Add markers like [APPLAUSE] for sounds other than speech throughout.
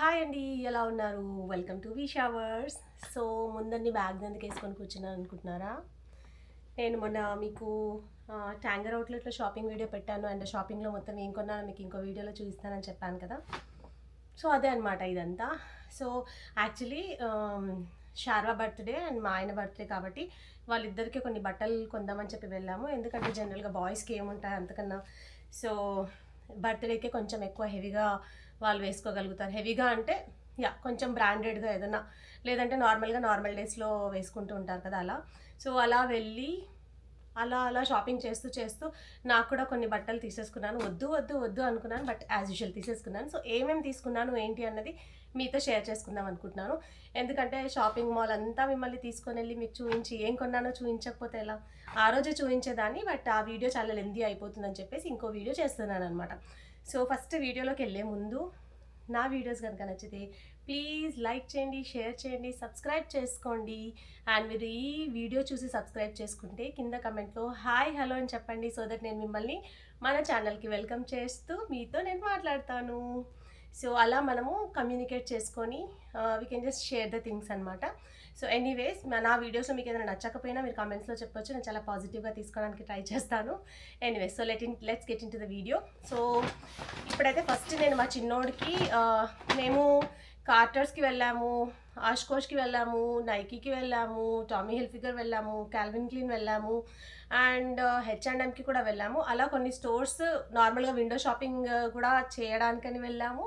Hi అండి ఎలా ఉన్నారు? Welcome to V showers so ముందండి bag ఎందుకు వేసుకొని కూర్చున్నాను అనుకుంటున్నారా? నేను మొన్న మీకు ట్యాంగర్ అవుట్లెట్లో షాపింగ్ వీడియో పెట్టాను. అండ్ షాపింగ్లో మొత్తం ఏం కొన్నాను మీకు ఇంకో వీడియోలో చూపిస్తానని చెప్పాను కదా? సో అదే అనమాట ఇదంతా. So actually Sharva birthday and మా ఆయన బర్త్డే కాబట్టి వాళ్ళిద్దరికీ కొన్ని బట్టలు కొందామని చెప్పి వెళ్ళాము. ఎందుకంటే జనరల్గా బాయ్స్కి ఏముంటాయి అంతకన్నా. సో బర్త్డేకే కొంచెం ఎక్కువ హెవీగా వాళ్ళు వేసుకోగలుగుతారు. హెవీగా అంటే యా కొంచెం బ్రాండెడ్గా ఏదైనా లేదంటే నార్మల్గా నార్మల్ డేస్లో వేసుకుంటూ ఉంటారు కదా అలా. సో అలా వెళ్ళి అలా అలా షాపింగ్ చేస్తూ చేస్తూ నాకు కూడా కొన్ని బట్టలు తీసేసుకున్నాను. వద్దు వద్దు వద్దు అనుకున్నాను బట్ యాజ్ యూజువల్ తీసేసుకున్నాను. సో ఏమేమి తీసుకున్నాను ఏంటి అన్నది మీతో షేర్ చేసుకుందాం అనుకుంటున్నాను. ఎందుకంటే షాపింగ్ మాల్ అంతా మిమ్మల్ని తీసుకొని వెళ్ళి మీకు చూపించి ఏం కొన్నానో చూపించకపోతే ఎలా? ఆ రోజే చూపించేదాన్ని బట్ ఆ వీడియో చాలా లెందీ అయిపోతుందని చెప్పేసి ఇంకో వీడియో చేస్తున్నాను అనమాట సో ఫస్ట్ వీడియోలోకి వెళ్ళే ముందు నా వీడియోస్ కనుక నచ్చితే ప్లీజ్ లైక్ చేయండి షేర్ చేయండి సబ్స్క్రైబ్ చేసుకోండి. అండ్ మీరు ఈ వీడియో చూసి సబ్స్క్రైబ్ చేసుకుంటే కింద కమెంట్లో హాయ్ హలో అని చెప్పండి సో దట్ నేను మిమ్మల్ని మన ఛానల్కి వెల్కమ్ చేస్తూ మీతో నేను మాట్లాడతాను. సో అలా మనము కమ్యూనికేట్ చేసుకొని we can just share the things అనమాట సో ఎనీవేస్ నా వీడియోస్లో మీకు ఏదైనా నచ్చకపోయినా మీరు కామెంట్స్లో చెప్పొచ్చు. నేను చాలా పాజిటివ్గా తీసుకోవడానికి ట్రై చేస్తాను. Anyways so let in let's get into the video so ఇప్పుడైతే ఫస్ట్ నేను మా చిన్నోడికి మేము కార్టర్స్కి వెళ్ళాము. ఆష్కోష్కి వెళ్ళాము నైకీకి వెళ్ళాము టామీ హెల్ఫిగర్ వెళ్ళాము క్యాల్విన్ క్లీన్ వెళ్ళాము అండ్ హెచ్ అండ్ ఎంకి కూడా వెళ్ళాము. అలా కొన్ని స్టోర్స్ నార్మల్గా విండో షాపింగ్ కూడా చేయడానికని వెళ్ళాము.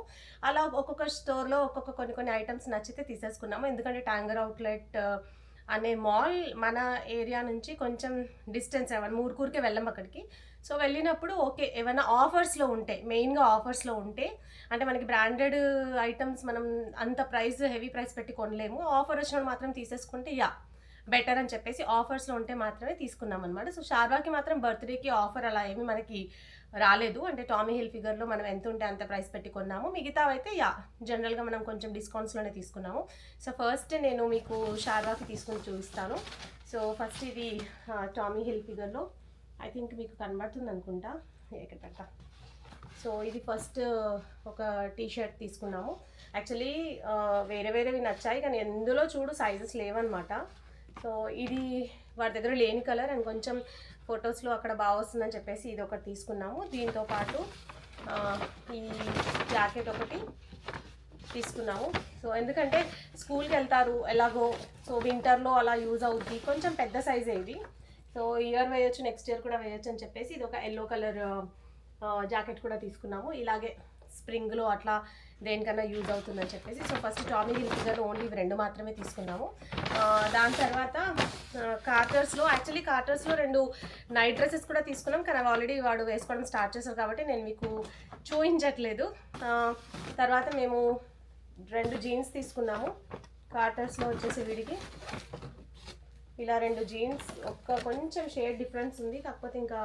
అలా ఒక్కొక్క స్టోర్లో ఒక్కొక్క కొన్ని కొన్ని ఐటమ్స్ నచ్చితే తీసేసుకున్నాము. ఎందుకంటే ట్యాంగర్ అవుట్లెట్ అనే మాల్ మన ఏరియా నుంచి కొంచెం డిస్టెన్స్ ఏమన్నా మూడుకూరికే వెళ్ళాము అక్కడికి. సో వెళ్ళినప్పుడు ఓకే ఏమైనా ఆఫర్స్లో ఉంటే మెయిన్గా ఆఫర్స్లో ఉంటే అంటే మనకి బ్రాండెడ్ ఐటమ్స్ మనం అంత ప్రైస్ హెవీ ప్రైస్ పెట్టి కొనలేము. ఆఫర్ వచ్చినప్పుడు మాత్రం తీసేసుకుంటే యా బెటర్ అని చెప్పేసి ఆఫర్స్లో ఉంటే మాత్రమే తీసుకున్నాం అనమాట సో షార్వాకి మాత్రం బర్త్డేకి ఆఫర్ అలా ఏమి మనకి రాలేదు. అంటే టామీ హిల్ ఫిగర్లో మనం ఎంత ఉంటే అంత ప్రైస్ పెట్టి కొన్నాము. మిగతా అయితే యా జనరల్గా మనం కొంచెం డిస్కౌంట్స్లోనే తీసుకున్నాము. సో ఫస్ట్ నేను మీకు షార్వాకి తీసుకుని చూపిస్తాను. సో ఫస్ట్ ఇది టామీ హిల్ ఫిగర్లో. ఐ థింక్ మీకు కనబడుతుంది అనుకుంటా. ఇక్కడ సో ఇది ఫస్ట్ uh, ఒక టీ షర్ట్ తీసుకున్నాము యాక్చువల్లీ uh, వేరే వేరేవి నచ్చాయి కానీ ఎందులో చూడు సైజెస్ లేవన్నమాట. సో ఇది వాడి దగ్గర లేని కలర్ అండ్ కొంచెం ఫొటోస్లో అక్కడ బాగా వస్తుందని చెప్పేసి ఇది ఒకటి తీసుకున్నాము. దీంతో పాటు ఈ జాకెట్ ఒకటి తీసుకున్నాము. సో ఎందుకంటే స్కూల్కి వెళ్తారు ఎలాగో. సో వింటర్లో అలా యూజ్ అవుద్ది. కొంచెం పెద్ద సైజే ఇది. సో ఇయర్ వేయొచ్చు నెక్స్ట్ ఇయర్ కూడా వేయొచ్చు అని చెప్పేసి ఇది ఒక ఎల్లో కలర్ జాకెట్ కూడా తీసుకున్నాము. ఇలాగే స్ప్రింగ్లో అట్లా దేనికన్నా యూజ్ అవుతుందని చెప్పేసి. So first Tommy Hilfiger only ఇవి రెండు మాత్రమే తీసుకున్నాము. దాని తర్వాత కార్టర్స్లో యాక్చువల్లీ కార్టర్స్లో రెండు నైట్ డ్రెస్సెస్ కూడా తీసుకున్నాం. కానీ అవి ఆల్రెడీ వాడు వేసుకోవడం స్టార్ట్ చేశారు కాబట్టి నేను మీకు చూపించట్లేదు తర్వాత మేము రెండు జీన్స్ తీసుకున్నాము. కార్టర్స్లో వచ్చేసి వీడికి. ఇలా రెండు జీన్స్ ఒక్క కొంచెం షేడ్ డిఫరెన్స్ ఉంది కాకపోతే ఇంకా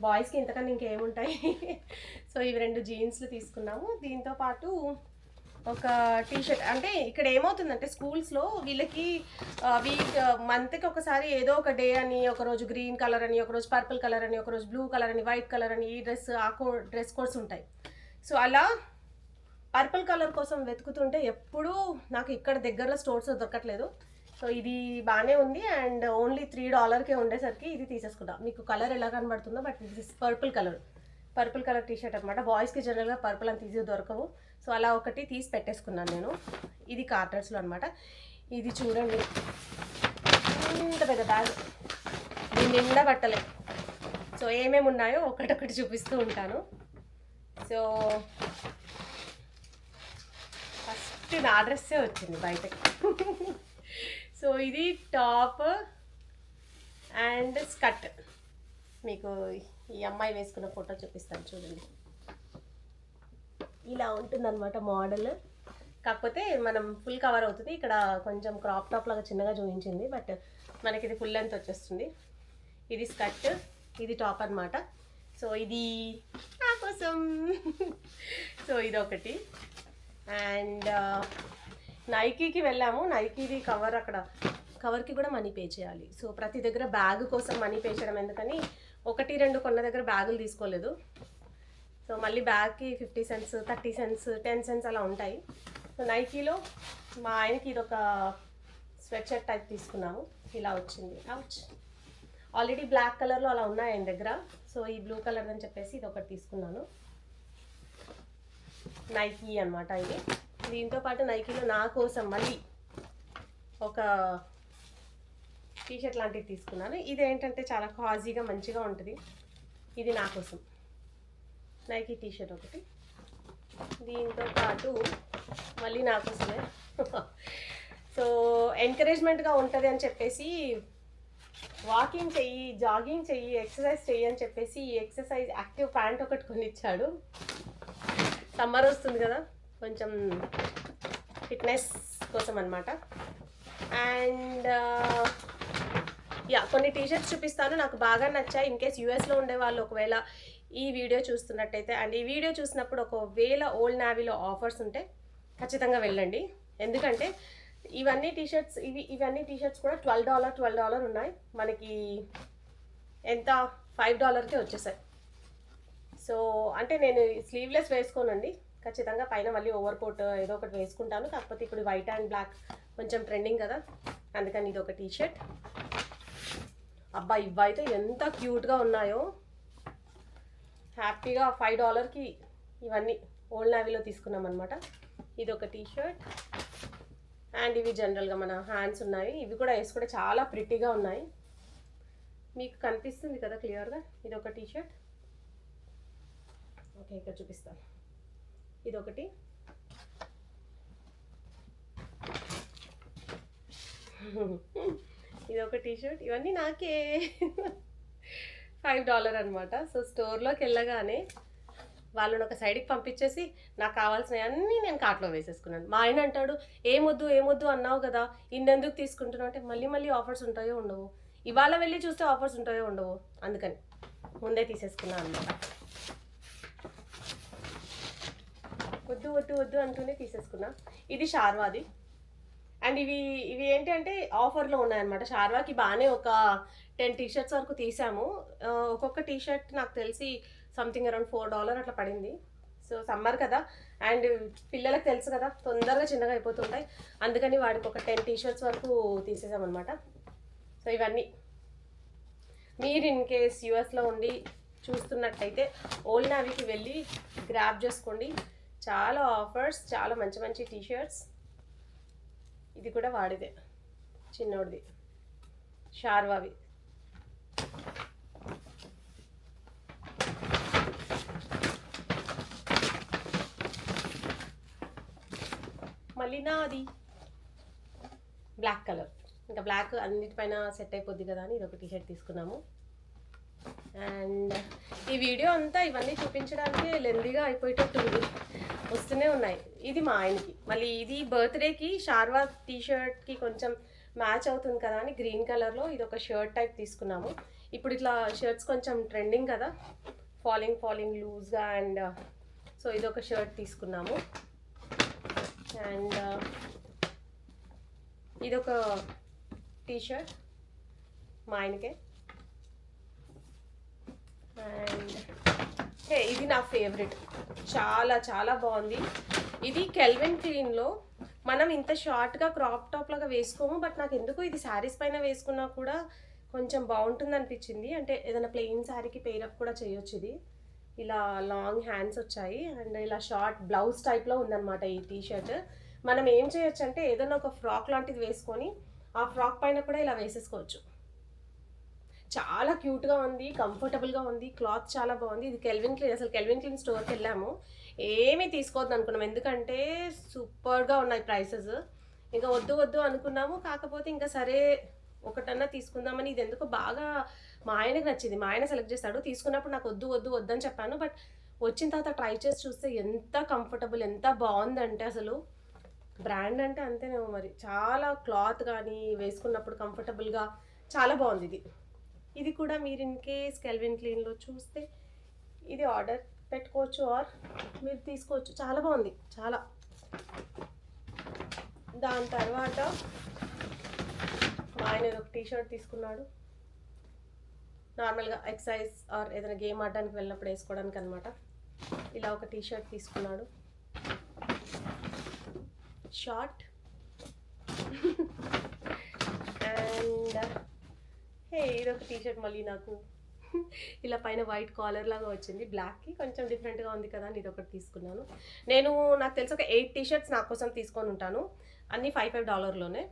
బాయ్స్కి ఇంతకన్నా ఇంకేముంటాయి. [LAUGHS] సో ఇవి రెండు జీన్స్లు తీసుకున్నాము. దీంతో పాటు ఒక టీషర్ట్ అంటే ఇక్కడ ఏమవుతుందంటే స్కూల్స్లో వీళ్ళకి వీక్ మంత్కి ఒకసారి ఏదో ఒక డే అని ఒకరోజు గ్రీన్ కలర్ అని ఒకరోజు పర్పుల్ కలర్ అని ఒకరోజు బ్లూ కలర్ అని వైట్ కలర్ అని ఈ డ్రెస్ ఆ కో డ్రెస్ కోడ్స్ ఉంటాయి. సో అలా పర్పుల్ కలర్ కోసం వెతుకుతుంటే ఎప్పుడూ నాకు ఇక్కడ దగ్గరలో స్టోర్స్ దొరకట్లేదు. సో ఇది బాగానే ఉంది అండ్ ఓన్లీ త్రీ డాలర్కే ఉండేసరికి ఇది తీసేసుకుంటాం మీకు కలర్ ఎలా కనబడుతుందో but this purple colour. Purple colour T-shirt అనమాట బాయ్స్కి జనరల్గా పర్పుల్ అంత ఈజీ దొరకవు. సో అలా ఒకటి తీసి పెట్టేసుకున్నాను నేను. ఇది కార్టర్స్లో అనమాట ఇది చూడండి. ఇంత పెద్ద బ్యాగ్ నిండా బట్టలే. సో ఏమేమి ఉన్నాయో ఒకటొకటి చూపిస్తూ ఉంటాను. సో ఫస్ట్ నా అడ్రస్సే వచ్చింది బయటకి. సో ఇది టాప్ అండ్ స్కర్ట్. మీకు ఈ అమ్మాయి వేసుకున్న ఫోటో చూపిస్తాను చూడండి. ఇలా ఉంటుందన్నమాట మోడల్. కాకపోతే మనం ఫుల్ కవర్ అవుతుంది. ఇక్కడ కొంచెం క్రాప్ టాప్ లాగా చిన్నగా చూపించింది. బట్ మనకి ఇది ఫుల్ లెంత్ వచ్చేస్తుంది. ఇది స్కర్ట్ ఇది టాప్ అనమాట సో ఇది నా కోసం. [LAUGHS] సో ఇది ఒకటి అండ్ నైకీకి వెళ్ళాము. నైకీది కవర్ అక్కడ. కవర్కి కూడా మనీ పే చేయాలి. సో ప్రతి దగ్గర బ్యాగ్ కోసం మనీ పే చేయడం ఎందుకని ఒకటి రెండు కొన్న దగ్గర బ్యాగులు తీసుకోలేదు. సో మళ్ళీ బ్యాగ్కి fifty cents thirty cents ten cents అలా ఉంటాయి. సో నైకీలో మా ఆయనకి ఇది ఒక స్వెట్ షర్ట్ టైప్ తీసుకున్నాము. ఇలా వచ్చింది. అవుచ్ ఆల్రెడీ బ్లాక్ కలర్లో అలా ఉన్నాయి ఆయన దగ్గర. సో ఈ బ్లూ కలర్ అని చెప్పేసి ఇది ఒకటి తీసుకున్నాను. నైకీ అనమాట ఇది. దీంతో పాటు నైకీలో నా కోసం మళ్ళీ ఒక టీషర్ట్ లాంటివి తీసుకున్నాను. ఇది ఏంటంటే చాలా కాజీగా మంచిగా ఉంటుంది. ఇది నా కోసం. నైకీ టీషర్ట్ ఒకటి. దీంతో పాటు మళ్ళీ నా కోసమే. సో ఎంకరేజ్మెంట్గా ఉంటుంది అని చెప్పేసి వాకింగ్ చెయ్యి జాగింగ్ చెయ్యి ఎక్సర్సైజ్ చెయ్యి అని చెప్పేసి ఈ ఎక్సర్సైజ్ యాక్టివ్ ప్యాంట్ ఒకటి కొనిచ్చాడు. సమ్మర్ వస్తుంది కదా. కొంచెం ఫిట్నెస్ కోసం అనమాట అండ్ యా కొన్ని టీషర్ట్స్ చూపిస్తాను. నాకు బాగా నచ్చాయి. ఇన్ కేస్ యూఎస్లో ఉండే వాళ్ళు ఒకవేళ ఈ వీడియో చూస్తున్నట్టయితే అండ్ ఈ వీడియో చూసినప్పుడు ఒకవేళ ఓల్డ్ నావీలో ఆఫర్స్ ఉంటే ఖచ్చితంగా వెళ్ళండి. ఎందుకంటే ఇవన్నీ టీషర్ట్స్ ఇవి ఇవన్నీ టీషర్ట్స్ కూడా ట్వెల్వ్ డాలర్ ట్వెల్వ్ డాలర్ ఉన్నాయి. మనకి ఎంత? ఫైవ్ డాలర్కే వచ్చేసాయి. సో అంటే నేను స్లీవ్లెస్ వేసుకోనండి. ఖచ్చితంగా పైన మళ్ళీ ఓవర్ కోట్ ఏదో ఒకటి వేసుకుంటాను. కాకపోతే ఇప్పుడు వైట్ అండ్ బ్లాక్ కొంచెం ట్రెండింగ్ కదా. అందుకని ఇది ఒక టీ షర్ట్ అబ్బా ఇవైతే ఎంత క్యూట్గా ఉన్నాయో. హ్యాపీగా ఫైవ్ డాలర్కి ఇవన్నీ ఓల్డ్ నావీలో తీసుకున్నాం అనమాట ఇది ఒక టీ షర్ట్ అండ్ ఇవి జనరల్గా మన హ్యాండ్స్ ఉన్నాయి. ఇవి కూడా వేసుకుంటే చాలా ప్రిటీగా ఉన్నాయి. మీకు కనిపిస్తుంది కదా క్లియర్గా ఇది ఒక టీ షర్ట్ ఓకే ఇక్కడ చూపిస్తాను. ఇది ఒకటి ఇది ఒక ఇవన్నీ నాకే. ఫైవ్ డాలర్ అనమాట సో స్టోర్లోకి వెళ్ళగానే వాళ్ళని ఒక సైడ్కి పంపించేసి నాకు కావాల్సినవన్నీ నేను కార్ట్లో వేసేసుకున్నాను. మా ఆయన అంటాడు ఏమొద్దు ఏమొద్దు అన్నావు కదా ఇన్నెందుకు తీసుకుంటున్నావు? అంటే మళ్ళీ మళ్ళీ ఆఫర్స్ ఉంటాయో ఉండవు. ఇవాళ వెళ్ళి చూస్తే ఆఫర్స్ ఉంటాయో ఉండవు. అందుకని ముందే తీసేసుకున్నాను అనమాట వద్దు వద్దు వద్దు అంటూనే తీసేసుకున్నా. ఇది షార్వాది. అండ్ ఇవి ఇవి ఏంటి అంటే ఆఫర్లో ఉన్నాయన్నమాట. షార్వాకి బాగానే ఒక టెన్ టీ షర్ట్స్ వరకు తీసాము. ఒక్కొక్క టీ షర్ట్ నాకు తెలిసి సంథింగ్ అరౌండ్ ఫోర్ డాలర్ అట్లా పడింది. సో సమ్మర్ కదా. అండ్ పిల్లలకు తెలుసు కదా తొందరగా చిన్నగా అయిపోతుంటాయి. అందుకని వాడికి ఒక టెన్ టీ షర్ట్స్ వరకు తీసేసామన్నమాట. సో ఇవన్నీ. మీరు ఇన్ కేస్ యూఎస్లో ఉండి చూస్తున్నట్టయితే ఓల్డ్ నావీకి వెళ్ళి గ్రాప్ చేసుకోండి. చాలా ఆఫర్స్ చాలా మంచి మంచి టీషర్ట్స్. ఇది కూడా వాడిదే చిన్నోడిది. షార్వావి. మళ్ళీ నాది. Black colour. ఇంకా బ్లాక్ అన్నిటిపైన సెట్ అయిపోద్ది కదా అని ఇది ఒక తీసుకున్నాము. అండ్ ఈ వీడియో అంతా ఇవన్నీ చూపించడానికి లెందీగా అయిపోయేటట్టుంది. వస్తూనే ఉన్నాయి. ఇది మా ఆయనకి. మళ్ళీ ఇది బర్త్డేకి షార్వా టీ షర్ట్కి కొంచెం మ్యాచ్ అవుతుంది కదా అని గ్రీన్ కలర్లో ఇది ఒక షర్ట్ టైప్ తీసుకున్నాము. ఇప్పుడు ఇట్లా షర్ట్స్ కొంచెం ట్రెండింగ్ కదా. ఫాలింగ్ ఫాలింగ్ లూజ్గా అండ్ సో ఇది ఒక షర్ట్ తీసుకున్నాము. అండ్ ఇది ఒక టీ షర్ట్ మా ఆయనకే. అండ్ హే ఇది నా ఫేవరెట్ చాలా చాలా బాగుంది. ఇది కెల్విన్ క్లీన్లో మనం ఇంత షార్ట్గా క్రాప్ టాప్ లాగా వేసుకోము బట్ నాకు ఎందుకు ఇది శారీస్ పైన వేసుకున్నా కూడా కొంచెం బాగుంటుంది అనిపించింది. అంటే ఏదైనా ప్లెయిన్ శారీకి పేరప్ కూడా చేయొచ్చు ఇది. ఇలా లాంగ్ హ్యాండ్స్ వచ్చాయి అండ్ ఇలా షార్ట్ బ్లౌజ్ టైప్లో ఉందన్నమాట ఈ టీ షర్ట్ మనం ఏం చేయొచ్చు అంటే ఏదైనా ఒక ఫ్రాక్ లాంటిది వేసుకొని ఆ ఫ్రాక్ పైన కూడా ఇలా వేసేసుకోవచ్చు. చాలా క్యూట్గా ఉంది కంఫర్టబుల్గా ఉంది క్లాత్ చాలా బాగుంది. ఇది కెల్విన్ క్లీన్ అసలు కెల్విన్ క్లీన్ స్టోర్కి వెళ్ళాము. ఏమీ తీసుకోవద్దు అనుకున్నాం. ఎందుకంటే సూపర్గా ఉన్నాయి ప్రైసెస్. ఇంకా వద్దు వద్దు అనుకున్నాము. కాకపోతే ఇంకా సరే ఒకటన్నా తీసుకుందామని ఇది ఎందుకో బాగా మా ఆయనకు నచ్చింది. మా ఆయన సెలెక్ట్ చేస్తాడు తీసుకున్నప్పుడు నాకు వద్దు వద్దు వద్దని చెప్పాను. బట్ వచ్చిన తర్వాత ట్రై చేసి చూస్తే ఎంత కంఫర్టబుల్ ఎంత బాగుందంటే అసలు బ్రాండ్ అంటే అంతేనేమో మరి. చాలా క్లాత్ కానీ వేసుకున్నప్పుడు కంఫర్టబుల్గా చాలా బాగుంది ఇది. ఇది కూడా మీరు ఇన్ కేస్ కెల్విన్ క్లీన్లో చూస్తే ఇది ఆర్డర్ పెట్టుకోవచ్చు ఆర్ మీరు తీసుకోవచ్చు. చాలా బాగుంది. చాలా. దాని తర్వాత మా ఆయన ఒక టీషర్ట్ తీసుకున్నాడు. నార్మల్గా ఎక్సర్సైజ్ ఆర్ ఏదైనా గేమ్ ఆడడానికి వెళ్ళినప్పుడు వేసుకోవడానికి అనమాట ఇలా ఒక టీషర్ట్ తీసుకున్నాడు. షార్ట్ అండ్ [LAUGHS] హే ఇదొక టీ షర్ట్ మళ్ళీ నాకు. [LAUGHS] ఇలా పైన వైట్ కాలర్ లాగా వచ్చింది. బ్లాక్కి కొంచెం డిఫరెంట్గా ఉంది కదా అని ఇది ఒకటి తీసుకున్నాను. నేను నాకు తెలిసి ఒక ఎయిట్ టీ షర్ట్స్ నా కోసం తీసుకొని ఉంటాను. అన్నీ ఫైవ్ ఫైవ్ డాలర్లోనే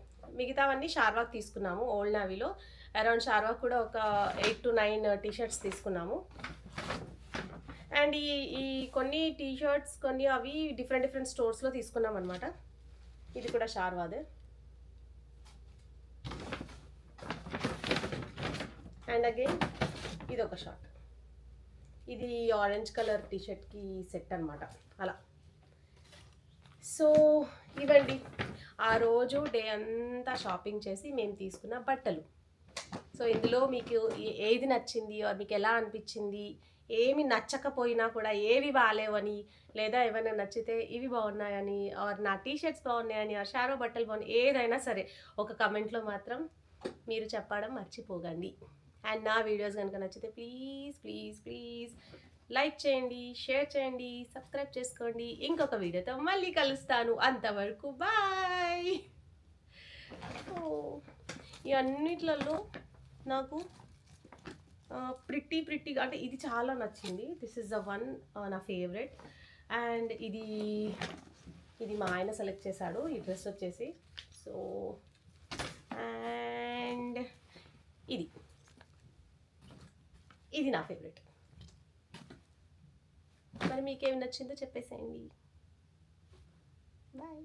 మిగతావన్నీ షార్వాక్ తీసుకున్నాము ఓల్డ్ నావీలో అరౌండ్ షార్వాక్ కూడా ఒక eight to nine T-shirts తీసుకున్నాము. అండ్ ఈ ఈ కొన్ని టీ షర్ట్స్ కొన్ని అవి డిఫరెంట్ డిఫరెంట్ స్టోర్స్లో తీసుకున్నాం అనమాట ఇది కూడా షార్వాదే అండ్ అగైన్ ఇది ఒక షార్ట్ ఇది ఆరెంజ్ కలర్ టీషర్ట్కి సెట్ అనమాట అలా. సో ఇవండి ఆ రోజు డే అంతా షాపింగ్ చేసి మేము తీసుకున్న బట్టలు. సో ఇందులో మీకు ఏది నచ్చింది మీకు ఎలా అనిపించింది ఏమి నచ్చకపోయినా కూడా ఏవి బాగాలేవని లేదా ఏమైనా నచ్చితే ఇవి బాగున్నాయని ఆర్ నా టీషర్ట్స్ బాగున్నాయని ఆర్ షారో బట్టలు బాగున్నాయి ఏదైనా సరే ఒక కమెంట్లో మాత్రం మీరు చెప్పడం మర్చిపోకండి. అండ్ నా వీడియోస్ కనుక నచ్చితే ప్లీజ్ ప్లీజ్ ప్లీజ్ లైక్ చేయండి షేర్ చేయండి సబ్స్క్రైబ్ చేసుకోండి. ఇంకొక వీడియోతో మళ్ళీ కలుస్తాను. అంతవరకు బాయ్ ఈ అన్నిట్లలో నాకు ప్రిట్టి ప్రిట్టిగా అంటే ఇది చాలా నచ్చింది. దిస్ ఇస్ ద వన్ నా ఫేవరెట్ అండ్ ఇది ఇది మా ఆయన సెలెక్ట్ చేశాడు. ఈ డ్రెస్ వచ్చేసి. సో అండ్ ఇది. ఇది నా ఫేవరెట్ మరి మీకేమి నచ్చిందో చెప్పేసేయండి. బాయ్